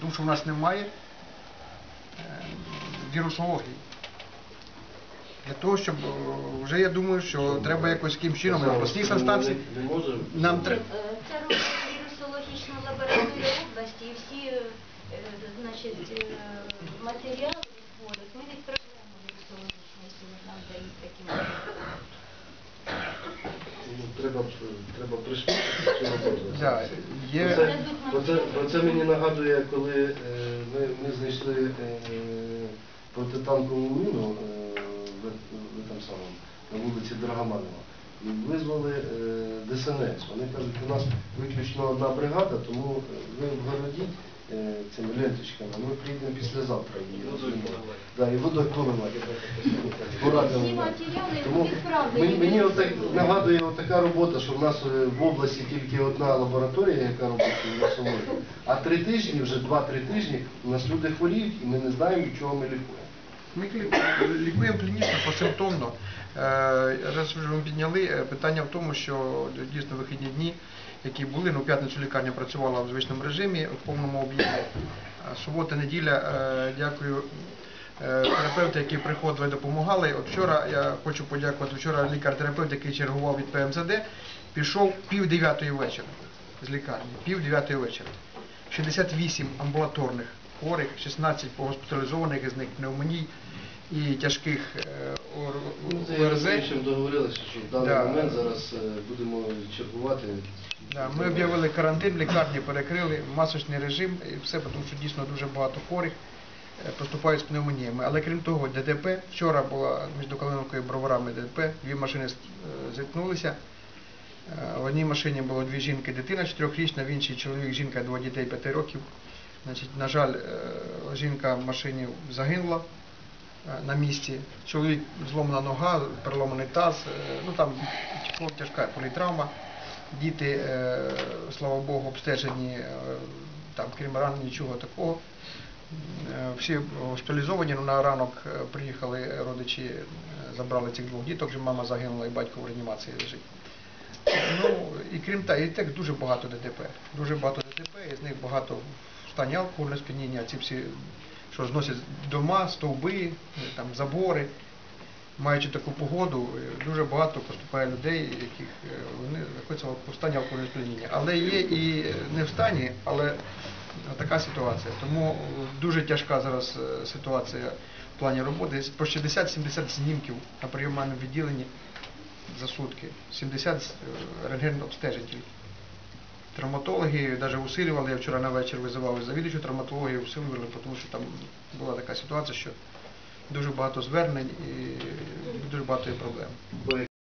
тому що в нас немає е, вірусології. Для того, щоб е, вже я думаю, що треба якось яким чином на обласній санстанції. Нам треба. Е, Це робить вірусологічна лабораторія області, і всі е, е, значить, е, матеріали відходять. Ми відправляємо вірусологічну, якщо нам дають такі матеріали. Ну, Треба, треба пришвидшити цю роботу. Да, є- Оце, оце, оце мені нагадує, коли е, ми, ми знайшли е, протитанкову міну е, в, в там самому, на вулиці Драгоманова. І визвали е, ДСНС. Вони кажуть, у нас виключно одна бригада, тому е, ви е, цими ленточками, ми приїдемо післязавтра її розуміємо. Да, і водою поливати. Порадимо. Всі матеріали Тому мені, мені отак, нагадує така робота, що в нас е, в області тільки одна лабораторія, яка робить вірусологію, а три тижні, вже два-три тижні, у нас люди хворіють і ми не знаємо, від чого ми лікуємо. Ми лікуємо клінічно, посимптомно. Е, Раз вже ми підняли е, питання в тому, що дійсно вихідні дні, які були, ну п'ятницю лікарня працювала в звичному режимі в повному об'ємі. Субота, неділя, е, дякую. Терапевти, які приходили, допомагали. От вчора я хочу подякувати. Вчора лікар-терапевт, який чергував від ПМЗД, пішов пів дев'ятої вечора з лікарні. Пів дев'ятої вечора. 68 амбулаторних хворих, 16 госпіталізованих із них пневмоній і тяжких е, ОР- Ну, ОРЗ. розумію, що договорилися, що в даний Да. момент зараз е, будемо чергувати. Да, Ми об'явили карантин, лікарні перекрили, масочний режим і все, тому що дійсно дуже багато хворих е, поступають з пневмоніями. Але крім того, ДТП, вчора була між Калиновкою і Броварами ДТП, дві машини зіткнулися. В одній машині було дві жінки, дитина чотирьохрічна, в іншій чоловік, жінка, двоє дітей п'яти років. Значить, на жаль, е, жінка в машині загинула е, на місці. Чоловік зломана нога, переломаний таз, е, ну там тяжка політравма. Діти, слава Богу, обстежені, там, крім ран, нічого такого. Всі госпіталізовані, ну, на ранок приїхали родичі, забрали цих двох діток, вже мама загинула і батько в реанімації лежить. Ну, і крім того, і так дуже багато ДТП. Дуже багато ДТП, і з них багато стані алкогольного сп'яніння, ці всі, що зносять дома, стовби, е, там, забори. Маючи таку погоду, е, дуже багато поступає людей, яких е, вони знаходяться в стані алкогольного сп'яніння. Але є і е, не в стані, але така ситуація. Тому дуже тяжка зараз е, ситуація в плані роботи. По 60-70 знімків на прийомному відділенні за сутки, 70 рентген обстежень тільки. Травматологи навіть усилювали, я вчора на вечір визивав завідувачу травматології, усилювали, тому що там була така ситуація, що дуже багато звернень і дуже багато є проблем.